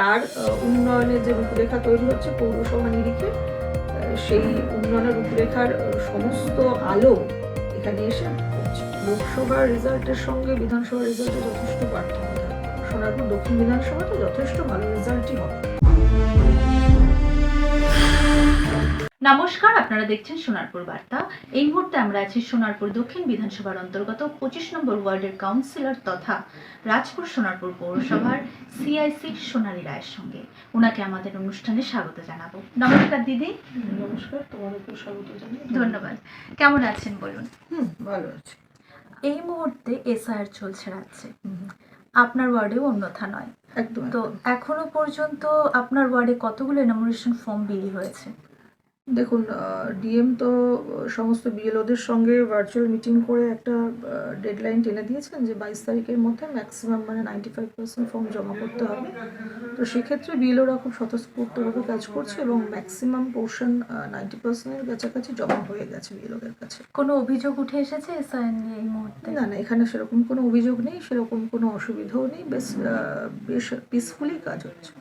তার উন্নয়নের যে রূপরেখা তৈরি হচ্ছে পৌরসভা নিরিখে সেই উন্নয়নের রূপরেখার সমস্ত আলো এখানে এসে লোকসভার রেজাল্টের সঙ্গে বিধানসভার রেজাল্টে যথেষ্ট পার্থক্য। থাকে সোনারপুর দক্ষিণ বিধানসভাতে যথেষ্ট ভালো রেজাল্টই হবে। নমস্কার আপনারা দেখছেন সোনারপুর বার্তা। এই মুহূর্তে আমরা আছি সোনারপুর দক্ষিণ বিধানসভার অন্তর্গত পঁচিশ নম্বর ওয়ার্ডের কাউন্সিলর তথা রাজপুর সোনারপুর পৌরসভার সিআইসি সোনালী রায়ের সঙ্গে। ওনাকে আমাদের অনুষ্ঠানে স্বাগত জানাব। নমস্কার দিদি। নমস্কার তোমাদেরকে স্বাগত জানাই ধন্যবাদ। কেমন আছেন বলুন? হুম ভালো আছে। এই মুহূর্তে এসআইআর চলছে রাজ্যে। আপনার ওয়ার্ডেও অন্যথা নয়। একদম তো এখনও পর্যন্ত আপনার ওয়ার্ডে কতগুলো এনামোরেশন ফর্ম বিলি হয়েছে? দেখুন ডিএম তো সমস্ত বিএলওদের সঙ্গে ভার্চুয়াল মিটিং করে একটা ডেডলাইন টেনে দিয়েছেন যে বাইশ তারিখের মধ্যে ম্যাক্সিমাম মানে নাইনটি ফাইভ পার্সেন্ট ফর্ম জমা করতে হবে। তো সেক্ষেত্রে বিএলওরা খুব স্বতঃস্ফূর্তভাবে কাজ করছে এবং ম্যাক্সিমাম পোর্শন নাইনটি পার্সেন্টের কাছাকাছি জমা হয়ে গেছে বিএলওদের কাছে। কোনো অভিযোগ উঠে এসেছে এসআইআর নিয়ে এই মুহূর্তে? না না এখানে সেরকম কোনো অভিযোগ নেই সেরকম কোনো অসুবিধাও নেই বেশ বেশ পিসফুলি কাজ হচ্ছে।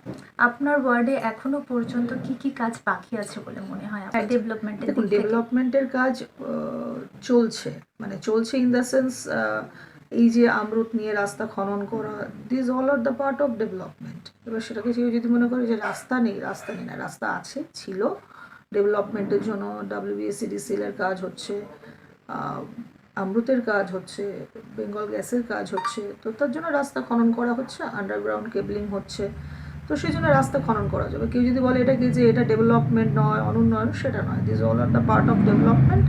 আপনার ওয়ার্ডে এখনও পর্যন্ত কি কি কাজ বাকি আছে বলে মনে হয়? আপনার ডেভেলপমেন্টের দেখুন ডেভেলপমেন্টের কাজ চলছে। মানে চলছে ইন দ্য সেন্স এই যে আমরুত নিয়ে রাস্তা খনন করা this all are the part of development এবার সেটাকে কেউ যদি মনে করে যে রাস্তা নেই রাস্তা নেই না রাস্তা আছে ছিল। ডেভেলপমেন্টের জন্য কাজ হচ্ছে আমরুতের কাজ হচ্ছে বেঙ্গল গ্যাসের কাজ হচ্ছে তো তার জন্য রাস্তা খনন করা হচ্ছে আন্ডারগ্রাউন্ড কেবলিং হচ্ছে। তো সেই জন্য রাস্তা খনন করা যাবে। কেউ যদি বলে এটাকে যে এটা ডেভেলপমেন্ট নয় অনুন্নয়ন সেটা নয়। This all are the part of development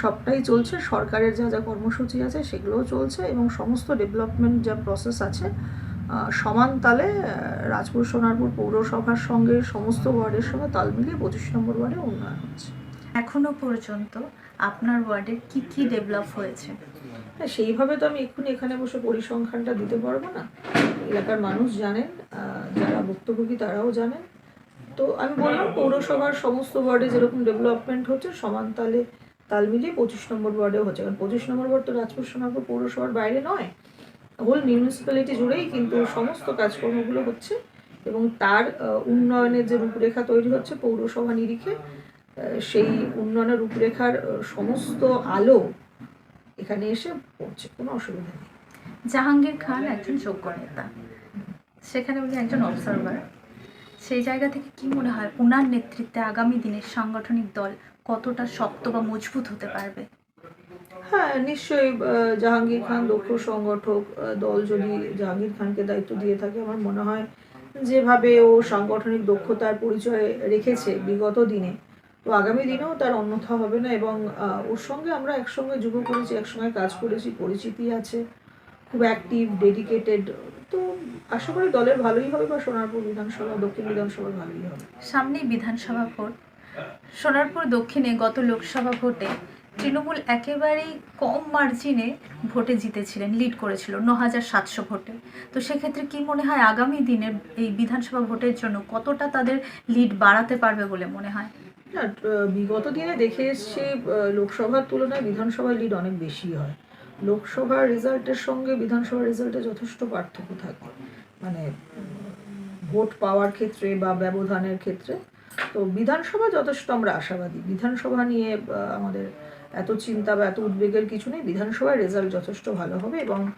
সবটাই চলছে। সরকারের যা যা কর্মসূচি আছে সেগুলোও চলছে এবং সমস্ত ডেভেলপমেন্ট যা প্রসেস আছে সমান তালে রাজপুর সোনারপুর পৌরসভার সঙ্গে সমস্ত ওয়ার্ডের সঙ্গে তাল মিলিয়ে পঁচিশ নম্বর ওয়ার্ডে উন্নয়ন হচ্ছে। এখনও পর্যন্ত আপনার ওয়ার্ডে কি কি ডেভেলপ হয়েছে? হ্যাঁ সেইভাবে তো আমি এক্ষুনি এখানে বসে পরিসংখ্যানটা দিতে পারব না। এলাকার মানুষ জানেন ভুক্তভোগী তারাও জানেন। তো আমি বললাম, পৌরসভার সমস্ত ওয়ার্ডে যেরকম ডেভেলপমেন্ট হচ্ছে, সমান তালে তাল মিলিয়ে পঁচিশ নম্বর ওয়ার্ডেও হচ্ছে। কারণ পঁচিশ নম্বর ওয়ার্ড তো রাজপুর সোনারপুর পৌরসভার বাইরে নয়। হোল মিউনিসিপ্যালিটি জুড়েই কিন্তু সমস্ত কাজকর্মগুলো হচ্ছে এবং তার উন্নয়নের যে রূপরেখা তৈরি হচ্ছে পৌরসভা নিরিখে সেই উন্নয়নের রূপরেখার সমস্ত আলো এখানে এসে পড়ছে। কোনো অসুবিধা নেই। জাহাঙ্গীর খান একজন যোগ্য নেতা। সেখানে উনি একজন অবজারভার সেই জায়গা থেকে কি মনে হয় ওনার নেতৃত্বে আগামী দিনের সাংগঠনিক দল কতটা শক্ত বা মজবুত হতে পারবে? হ্যাঁ নিশ্চয়ই জাহাঙ্গীর খান দক্ষ সংগঠক দল যদি জাহাঙ্গীর খানকে দায়িত্ব দিয়ে থাকে, আমার মনে হয় যেভাবে ও সাংগঠনিক দক্ষতার পরিচয় রেখেছে বিগত দিনে, তো আগামী দিনেও তার অন্যথা হবে না এবং ওর সঙ্গে আমরা একসঙ্গে যুব করেছি, একসঙ্গে কাজ করেছি, পরিচিতি আছে, খুব অ্যাক্টিভ ডেডিকেটেড তো আশা করি দলের ভালোই হবে বা সোনারপুর বিধানসভা দক্ষিণ বিধানসভার ভালোই হবে। সামনেই বিধানসভা ভোট। সোনারপুর দক্ষিণে গত লোকসভা ভোটে তৃণমূল একেবারেই কম মার্জিনে ভোটে জিতেছিলেন লিড করেছিল ন হাজার সাতশো ভোটে। তো সেক্ষেত্রে কি মনে হয় আগামী দিনের এই বিধানসভা ভোটের জন্য কতটা তাদের লিড বাড়াতে পারবে বলে মনে হয়? বিগত দিনে দেখে এসছি লোকসভার তুলনায় বিধানসভার লিড অনেক বেশি হয়। লোকসভার রেজাল্টের সঙ্গে বিধানসভার রেজাল্টে যথেষ্ট পার্থক্য থাকে। মানে ভোট পাওয়ার ক্ষেত্রে বা ব্যবধানের ক্ষেত্রে। তো বিধানসভা যথেষ্ট আমরা আশাবাদী। বিধানসভা নিয়ে আমাদের এত চিন্তা বা এত উদ্বেগের কিছু নেই। বিধানসভার রেজাল্ট যথেষ্ট ভালো হবে এবং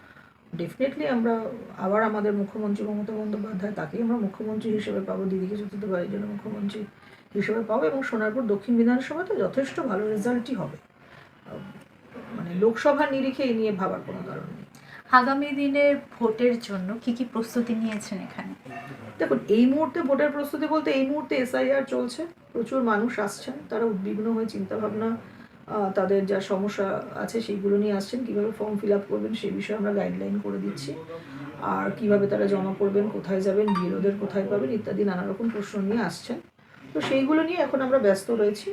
ডেফিনেটলি আমরা আবার আমাদের মুখ্যমন্ত্রী মমতা বন্দ্যোপাধ্যায়, তাকেই আমরা মুখ্যমন্ত্রী হিসেবে পাবো, দিদিকে চতুর্থবারের জন্য মুখ্যমন্ত্রী হিসেবে পাবো এবং সোনারপুর দক্ষিণ বিধানসভাতে যথেষ্ট ভালো রেজাল্টই হবে। মানে লোকসভার নিরিখে এই নিয়ে ভাবার কোনো কারণ নেই। আগামী দিনের ভোটের জন্য কি কি প্রস্তুতি নিয়েছেন এখানে? দেখুন এই মুহূর্তে ভোটের প্রস্তুতি বলতে এই মুহূর্তে এসআইআর চলছে প্রচুর মানুষ আসছেন তারা উদ্বিগ্ন হয়ে চিন্তাভাবনা তাদের যা সমস্যা আছে সেইগুলো নিয়ে আসছেন কীভাবে ফর্ম ফিল আপ করবেন সেই বিষয়ে আমরা গাইডলাইন করে দিচ্ছি আর কীভাবে তারা জমা করবেন কোথায় যাবেন বিএলওদের কোথায় পাবেন ইত্যাদি নানা রকম প্রশ্ন নিয়ে আসছেন। তো সেইগুলো নিয়ে এখন আমরা ব্যস্ত রয়েছি।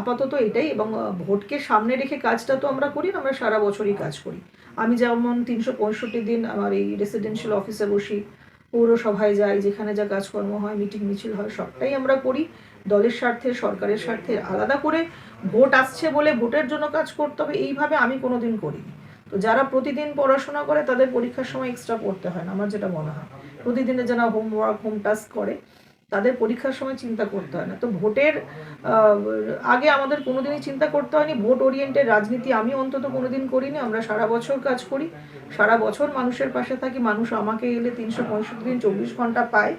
আপাতত এটাই এবং ভোটকে সামনে রেখে কাজটা তো আমরা করি না, আমরা সারা বছরই কাজ করি। আমি যেমন তিনশো পঁয়ষট্টি দিন আমার এই রেসিডেন্সিয়াল অফিসে বসি, পৌরসভায় যাই, যেখানে যা কাজকর্ম হয়, মিটিং মিছিল হয়, সবটাই আমরা করি। দলের স্বার্থে, সরকারের স্বার্থে আলাদা করে ভোট আসছে বলে ভোটের জন্য কাজ করতে হবে, এইভাবে আমি কোনোদিন করিনি। তো যারা প্রতিদিন পড়াশোনা করে, তাদের পরীক্ষার সময় এক্সট্রা পড়তে হয় না, আমার যেটা মনে হয়। প্রতিদিনের যারা হোমওয়ার্ক হোম টাস্ক করে তাদের পরীক্ষার সময় চিন্তা করতে হয় না। তো ভোটের আগে আমাদের কোনোদিনই চিন্তা করতে হয়নি। ভোট ওরিয়েন্টেড রাজনীতি আমি অন্তত কোনোদিন করিনি। আমরা সারা বছর কাজ করি। সারা বছর মানুষের পাশে থাকি। মানুষ আমাকে এলে তিনশো পঁয়ষট্টি দিন চব্বিশ ঘণ্টা পায়।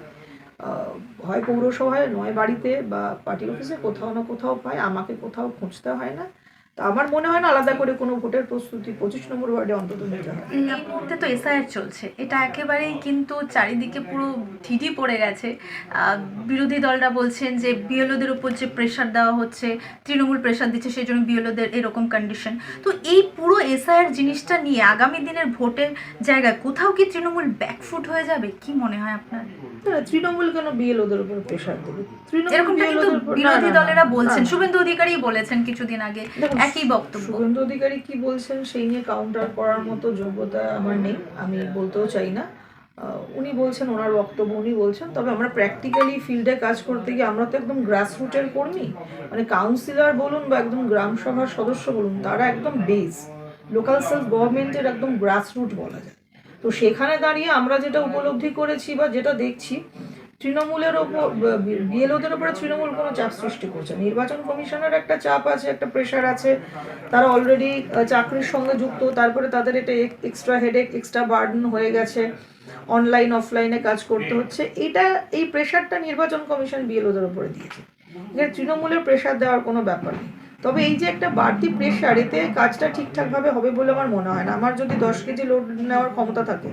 হয় পৌরসভায়, নয় বাড়িতে বা পার্টি অফিসে কোথাও না কোথাও পায়। আমাকে কোথাও খুঁজতে হয় না। তো আমার মনে হয় না আলাদা করে কোনো ভোটের প্রস্তুতি পঁচিশ নম্বর ওয়ার্ডে অন্তত নিতে এই মুহূর্তে তো এসআইআর চলছে। এটা একেবারেই কিন্তু চারিদিকে পুরো ঢিঢি পড়ে গেছে। বিরোধী দলরা বলছেন যে বিএলওদের উপর যে প্রেশার দেওয়া হচ্ছে, তৃণমূল প্রেশার দিচ্ছে, সেই জন্য বিএলওদের এরকম কন্ডিশন তো এই পুরো এসআইআর জিনিসটা নিয়ে আগামী দিনের ভোটের জায়গায় কোথাও কি তৃণমূল ব্যাকফুট হয়ে যাবে? কি মনে হয় আপনার? তৃণমূল কেন বিএল ওদের উপর প্রেশার দেবে? বিরোধী দলেরা বলছেন। শুভেন্দু অধিকারী বলেছেন কিছুদিন আগে একই বক্তব্য। শুভেন্দু অধিকারী কি বলছেন সেই নিয়ে কাউন্টার করার মতো যোগ্যতা আমার নেই আমি বলতেও চাই না। উনি বলছেন ওনার বক্তব্য উনি বলছেন তবে আমরা প্র্যাকটিক্যালি ফিল্ডে কাজ করতে গিয়ে আমরা তো একদম গ্রাসরুটের কর্মী। মানে কাউন্সিলর বলুন বা একদম গ্রাম সভার সদস্য বলুন তারা একদম বেস লোকাল সেলফ গভর্নমেন্টের একদম গ্রাসরুট বলা যায়। তো সেখানে দাঁড়িয়ে আমরা যেটা উপলব্ধি করেছি বা যেটা দেখছি তৃণমূলের ওপর বিএলওদের ওপরে তৃণমূল কোনো চাপ সৃষ্টি করছে নির্বাচন কমিশনের একটা চাপ আছে একটা প্রেশার আছে। তারা অলরেডি চাকরির সঙ্গে যুক্ত তারপরে তাদের এটা এক্সট্রা হেডেক এক্সট্রা বার্ডেন হয়ে গেছে। অনলাইন অফলাইনে কাজ করতে হচ্ছে। এটা এই প্রেশারটা নির্বাচন কমিশন বিএলওদের উপরে দিয়েছে। এখানে তৃণমূলের প্রেশার দেওয়ার কোনো ব্যাপার নেই। তবে এই যে একটা বাড়তি প্রেশার এতে কাজটা ঠিকঠাকভাবে হবে বলে আমার মনে হয় না। আমার যদি দশ কেজি লোড নেওয়ার ক্ষমতা থাকে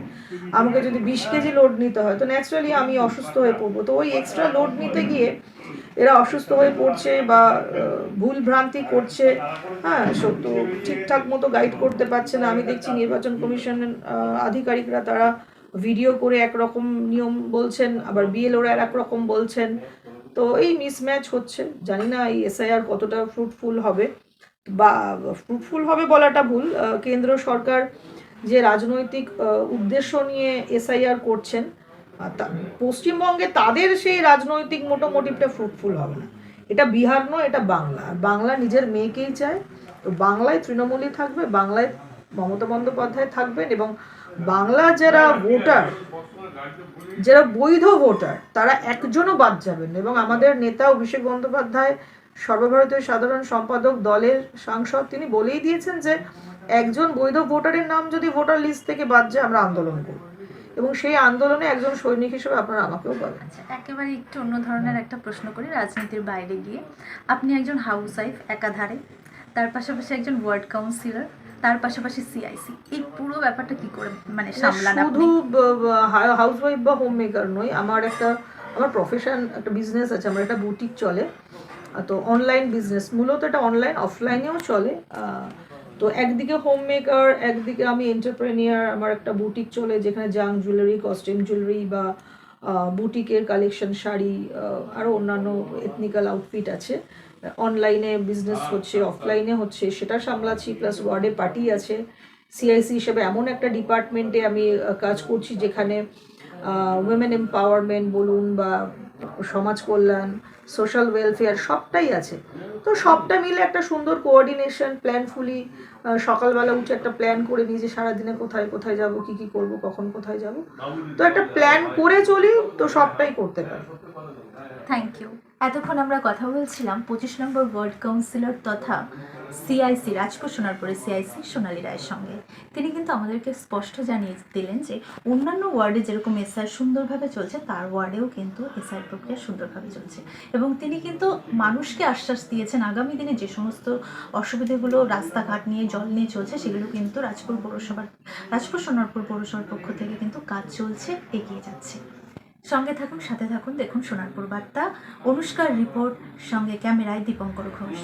আমাকে যদি বিশ কেজি লোড নিতে হয় তো ন্যাচারালি আমি অসুস্থ হয়ে পড়ব। তো ওই এক্সট্রা লোড নিতে গিয়ে এরা অসুস্থ হয়ে পড়ছে বা ভুল ভ্রান্তি করছে হ্যাঁ সত্য ঠিকঠাক মতো গাইড করতে পারছে না। আমি দেখছি নির্বাচন কমিশনের আহ, আধিকারিকরা তারা ভিডিও করে একরকম নিয়ম বলছেন আবার বিএলওরা একরকম বলছেন। তো এই মিসম্যাচ হচ্ছে। জানি না এই এসআইআর কতটা ফ্রুটফুল হবে বা ফ্রুটফুল হবে বলাটা ভুল। কেন্দ্র সরকার যে রাজনৈতিক উদ্দেশ্য নিয়ে এসআইআর করছেন পশ্চিমবঙ্গে তাদের সেই রাজনৈতিক মোটোমোটিভটা ফ্রুটফুল হবে না। এটা বিহার নয়, এটা বাংলা। আর বাংলা নিজের মেয়েকেই চায়। তো বাংলায় তৃণমূলই থাকবে, বাংলায় মমতা বন্দ্যোপাধ্যায় থাকবেন এবং বাংলা যারা ভোটার, যারা বৈধ ভোটার, তারা একজনও বাদ যাবেন এবং আমাদের নেতা অভিষেক বন্দ্যোপাধ্যায়, সর্বভারতীয় সাধারণ সম্পাদক দলের সাংসদ, তিনি বলেই দিয়েছেন যে, একজন বৈধ ভোটারের নাম যদি ভোটার লিস্ট থেকে বাদ যায়, আমরা আন্দোলন করব। এবং সেই আন্দোলনে একজন সৈনিক হিসেবে আপনারা আমাকেও পাবেন। আচ্ছা একেবারে একটু অন্য ধরনের একটা প্রশ্ন করি, রাজনীতির বাইরে গিয়ে। আপনি একজন হাউস ওয়াইফ একাধারে, তার পাশাপাশি একজন ওয়ার্ড কাউন্সিলর তার পাশাপাশি সিআইসি এই পুরো ব্যাপারটা কি করে মানে সামলান শুধু আপনি? হাউস ওয়াইফ বা হোম মেকার নই আমার একটা আমার প্রফেশন একটা বিজনেস আছে আমার একটা বুটিক চলে। তো অনলাইন বিজনেস মূলত এটা অনলাইন অফলাইনেও চলে। তো একদিকে হোম মেকার একদিকে আমি এন্টারপ্রেনিয়ার আমার একটা বুটিক চলে যেখানে জাং জুয়েলারি কস্টিউম জুয়েলারি বা বুটিকের কালেকশন শাড়ি আরও অন্যান্য এথনিক্যাল আউটফিট আছে। অনলাইনে বিজনেস হচ্ছে অফলাইনে হচ্ছে, সেটা সামলাচ্ছি প্লাস ওয়ার্ডে পার্টি আছে। সিআইসি হিসেবে এমন একটা ডিপার্টমেন্টে আমি কাজ করছি যেখানে উইমেন এম্পাওয়ারমেন্ট বলুন বা সমাজ কল্যাণ সোশ্যাল ওয়েলফেয়ার সবটাই আছে। তো সবটা মিলে একটা সুন্দর কোঅর্ডিনেশন প্ল্যানফুলি সকালবেলা উঠে একটা প্ল্যান করে নিয়ে যে সারাদিনে কোথায় কোথায় যাব, কি কি করব, কখন কোথায় যাব। তো একটা প্ল্যান করে চলি, তো সবটাই করতে পারি। থ্যাংক ইউ এতক্ষণ আমরা কথা বলছিলাম পঁচিশ নম্বর ওয়ার্ড কাউন্সিলর তথা সিআইসি রাজপুর সোনারপুরের সিআইসি সোনালী রায়ের সঙ্গে। তিনি কিন্তু আমাদেরকে স্পষ্ট জানিয়ে দিলেন যে অন্যান্য ওয়ার্ডে যেরকম এসআর সুন্দরভাবে চলছে, তার ওয়ার্ডেও কিন্তু এসআর প্রক্রিয়া সুন্দরভাবে চলছে। এবং তিনি কিন্তু মানুষকে আশ্বাস দিয়েছেন, আগামী দিনে যে সমস্ত অসুবিধাগুলো রাস্তাঘাট নিয়ে, জল নিয়ে চলছে, সেগুলো কিন্তু রাজপুর পৌরসভার রাজপুর সোনারপুর পৌরসভার পক্ষ থেকে কিন্তু কাজ চলছে, এগিয়ে যাচ্ছে। সঙ্গে থাকুন সাথে থাকুন। দেখুন সোনারপুর বার্তা। অনুষ্কার রিপোর্ট সঙ্গে ক্যামেরায় দীপঙ্কর ঘোষ।